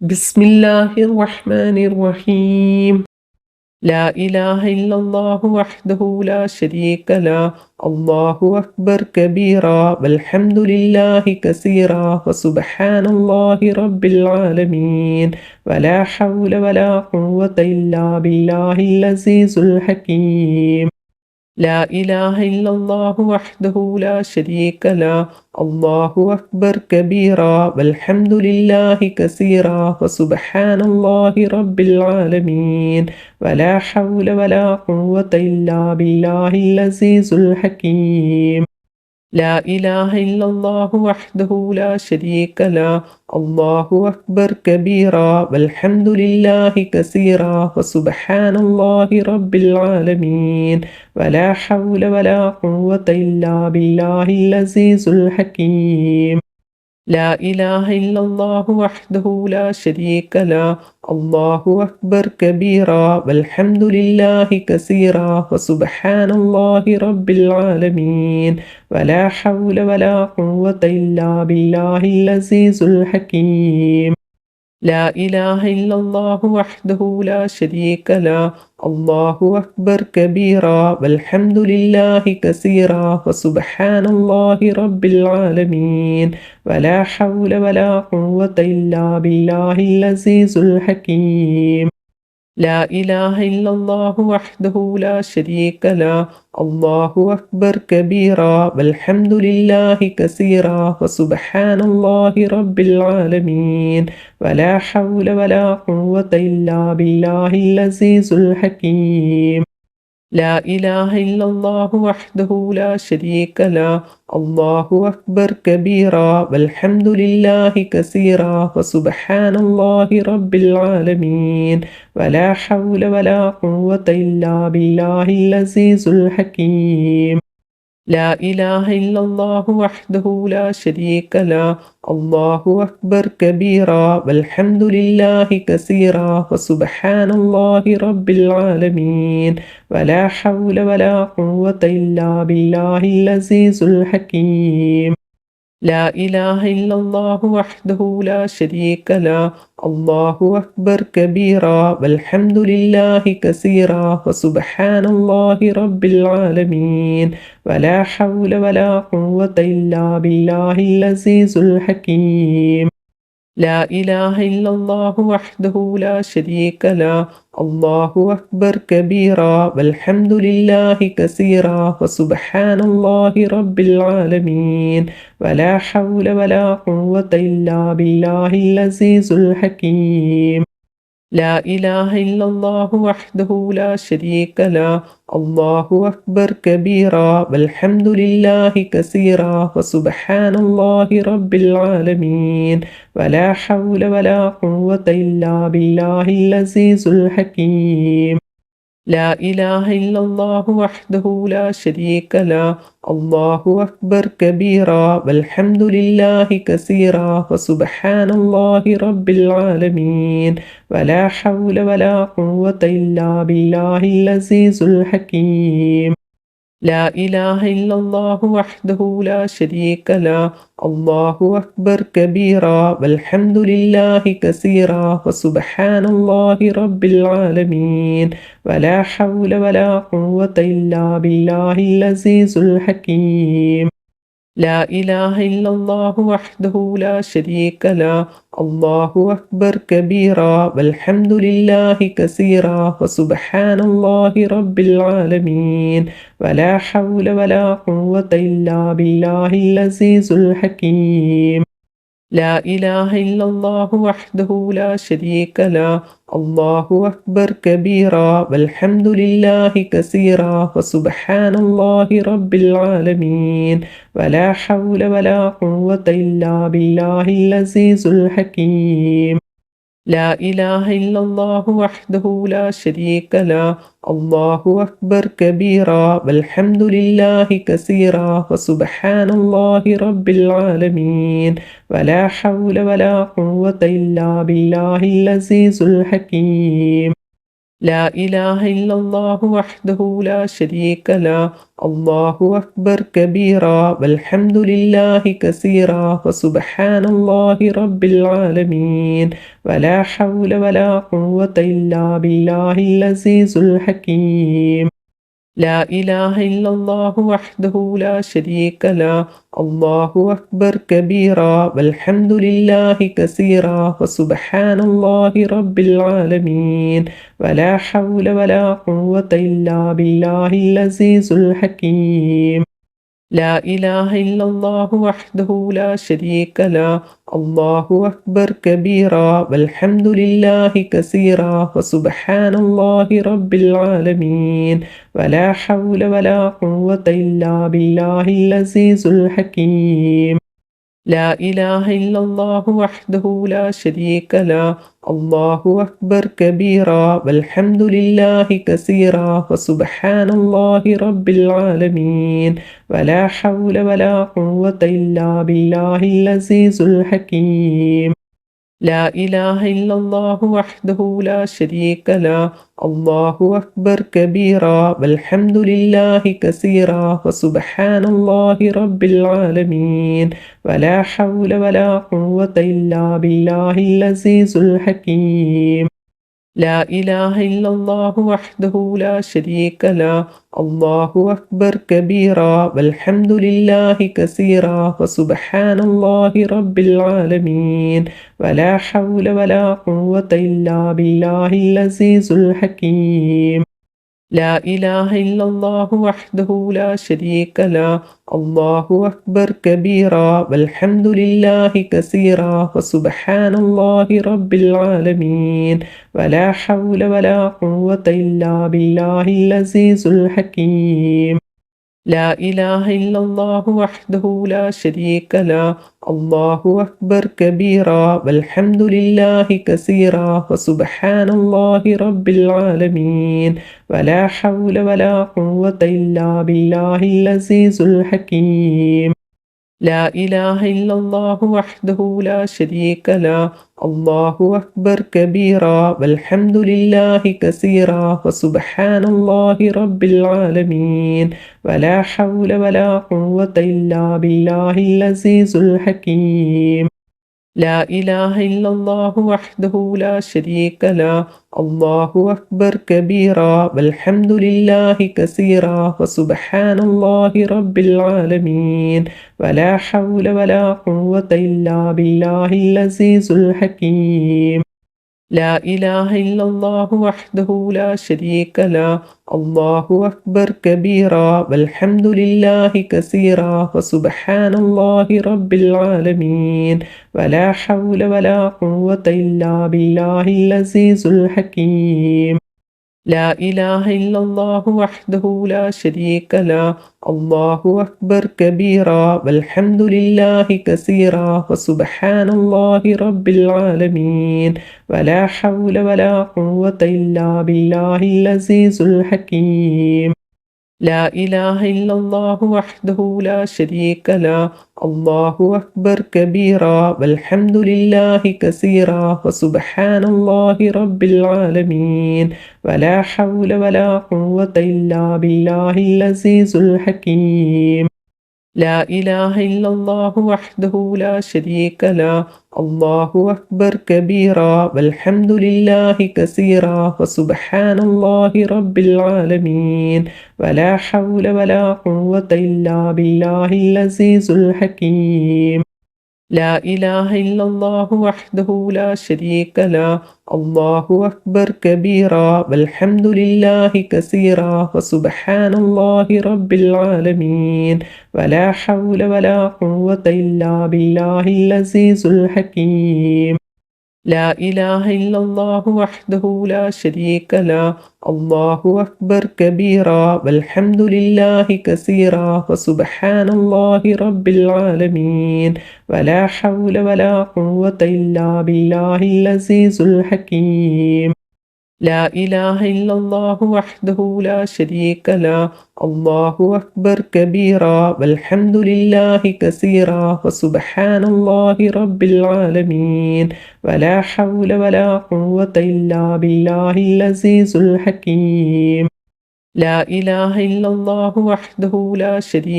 بسم الله الرحمن الرحيم لا إله إلا الله وحده لا شريك له الله أكبر كبيرا والحمد لله كثيرا وسبحان الله رب العالمين ولا حول ولا قوة إلا بالله العزيز الحكيم لا إله إلا الله وحده لا شريك له. الله أكبر كبيرا. والحمد لله كثيرا. وسبحان الله رب العالمين. ولا حول ولا قوة إلا بالله العزيز الحكيم. لا إله إلا الله وحده لا شريك له. الله أكبر كبيرا. والحمد لله كثيرا. وسبحان الله رب العالمين. ولا حول ولا قوة إلا بالله العزيز الحكيم. لا إله إلا الله وحده لا شريك له. الله أكبر كبيرا. والحمد لله كثيرا. وسبحان الله رب العالمين. ولا حول ولا قوة إلا بالله العزيز الحكيم. لا إله إلا الله وحده لا شريك له. الله أكبر كبيرا. والحمد لله كثيرا. وسبحان الله رب العالمين. ولا حول ولا قوة إلا بالله العزيز الحكيم. لا إله إلا الله وحده لا شريك له. الله أكبر كبيرا. والحمد لله كثيرا. وسبحان الله رب العالمين. ولا حول ولا قوة إلا بالله العزيز الحكيم. لا إله إلا الله وحده لا شريك له. الله أكبر كبيرا. والحمد لله كثيرا. وسبحان الله رب العالمين. ولا حول ولا قوة إلا بالله العزيز الحكيم. لا إله إلا الله وحده لا شريك له. الله أكبر كبيرا. والحمد لله كثيرا. وسبحان الله رب العالمين. ولا حول ولا قوة إلا بالله العزيز الحكيم. لا إله إلا الله وحده لا شريك له. الله أكبر كبيرا. والحمد لله كثيرا. وسبحان الله رب العالمين. ولا حول ولا قوة إلا بالله العزيز الحكيم. لا إله إلا الله وحده لا شريك له. الله أكبر كبيرا. والحمد لله كثيرا. وسبحان الله رب العالمين. ولا حول ولا قوة إلا بالله العزيز الحكيم. لا إله إلا الله وحده لا شريك له. الله أكبر كبيرا. والحمد لله كثيرا. وسبحان الله رب العالمين. ولا حول ولا قوة إلا بالله العزيز الحكيم. لا إله إلا الله وحده لا شريك له. الله أكبر كبيرا. والحمد لله كثيرا. وسبحان الله رب العالمين. ولا حول ولا قوة إلا بالله العزيز الحكيم. لا إله إلا الله وحده لا شريك له. الله أكبر كبيرا. والحمد لله كثيرا. وسبحان الله رب العالمين. ولا حول ولا قوة إلا بالله العزيز الحكيم. لا إله إلا الله وحده لا شريك له. الله أكبر كبيرا. والحمد لله كثيرا. وسبحان الله رب العالمين. ولا حول ولا قوة إلا بالله العزيز الحكيم. لا إله إلا الله وحده لا شريك له. الله أكبر كبيرا. والحمد لله كثيرا. وسبحان الله رب العالمين. ولا حول ولا قوة إلا بالله العزيز الحكيم. لا إله إلا الله وحده لا شريك له. الله أكبر كبيرا. والحمد لله كثيرا. وسبحان الله رب العالمين. ولا حول ولا قوة إلا بالله العزيز الحكيم. لا إله إلا الله وحده لا شريك له. الله أكبر كبيرا. والحمد لله كثيرا. وسبحان الله رب العالمين. ولا حول ولا قوة إلا بالله العزيز الحكيم. لا إله إلا الله وحده لا شريك له. الله أكبر كبيرا. والحمد لله كثيرا. وسبحان الله رب العالمين. ولا حول ولا قوة إلا بالله العزيز الحكيم. لا إله إلا الله وحده لا شريك له. الله أكبر كبيرا. والحمد لله كثيرا. وسبحان الله رب العالمين. ولا حول ولا قوة إلا بالله العزيز الحكيم. لا إله إلا الله وحده لا شريك له. الله أكبر كبيرا. والحمد لله كثيرا. وسبحان الله رب العالمين. ولا حول ولا قوة إلا بالله العزيز الحكيم. لا إله إلا الله وحده لا شريك له. الله أكبر كبيرا. والحمد لله كثيرا. وسبحان الله رب العالمين. ولا حول ولا قوة إلا بالله العزيز الحكيم. لا إله إلا الله وحده لا شريك له. الله أكبر كبيرا. والحمد لله كثيرا. وسبحان الله رب العالمين. ولا حول ولا قوة إلا بالله العزيز الحكيم. لا إله إلا الله وحده لا شريك له. الله أكبر كبيرا. والحمد لله كثيرا. وسبحان الله رب العالمين. ولا حول ولا قوة إلا بالله العزيز الحكيم. لا إله إلا الله وحده لا شريك له. الله أكبر كبيرا. والحمد لله كثيرا. وسبحان الله رب العالمين. ولا حول ولا قوة إلا بالله العزيز الحكيم. لا إله إلا الله وحده لا شريك له. الله أكبر كبيرا. والحمد لله كثيرا. وسبحان الله رب العالمين. ولا حول ولا قوة إلا بالله العزيز الحكيم. لا إله إلا الله وحده لا شريك له. الله أكبر كبيرا. والحمد لله كثيرا. وسبحان الله رب العالمين. ولا حول ولا قوة إلا بالله العزيز الحكيم. لا إله إلا الله وحده لا شريك له. الله أكبر كبيرا. والحمد لله كثيرا. وسبحان الله رب العالمين. ولا حول ولا قوة إلا بالله العزيز الحكيم. لا إله إلا الله وحده لا شريك له. الله أكبر كبيرا. والحمد لله كثيرا. وسبحان الله رب العالمين. ولا حول ولا قوة إلا بالله العزيز الحكيم. لا إله إلا الله وحده لا شريك له. الله أكبر كبيرا. والحمد لله كثيرا. وسبحان الله رب العالمين. ولا حول ولا قوة إلا بالله العزيز الحكيم. لا إله إلا الله وحده لا شريك له. الله أكبر كبيرا. والحمد لله كثيرا. وسبحان الله رب العالمين. ولا حول ولا قوة إلا بالله العزيز الحكيم. لا إله إلا الله وحده لا شريك له. الله أكبر كبيرا. والحمد لله كثيرا. وسبحان الله رب العالمين. ولا حول ولا قوة إلا بالله العزيز الحكيم. لا إله إلا الله وحده لا شريك له. الله أكبر كبيرا. والحمد لله كثيرا. وسبحان الله رب العالمين. ولا حول ولا قوة إلا بالله العزيز الحكيم. لا إله إلا الله وحده لا شريك له. الله أكبر كبيرا. والحمد لله كثيرا. وسبحان الله رب العالمين. ولا حول ولا قوة إلا بالله العزيز الحكيم. لا إله إلا الله وحده لا شريك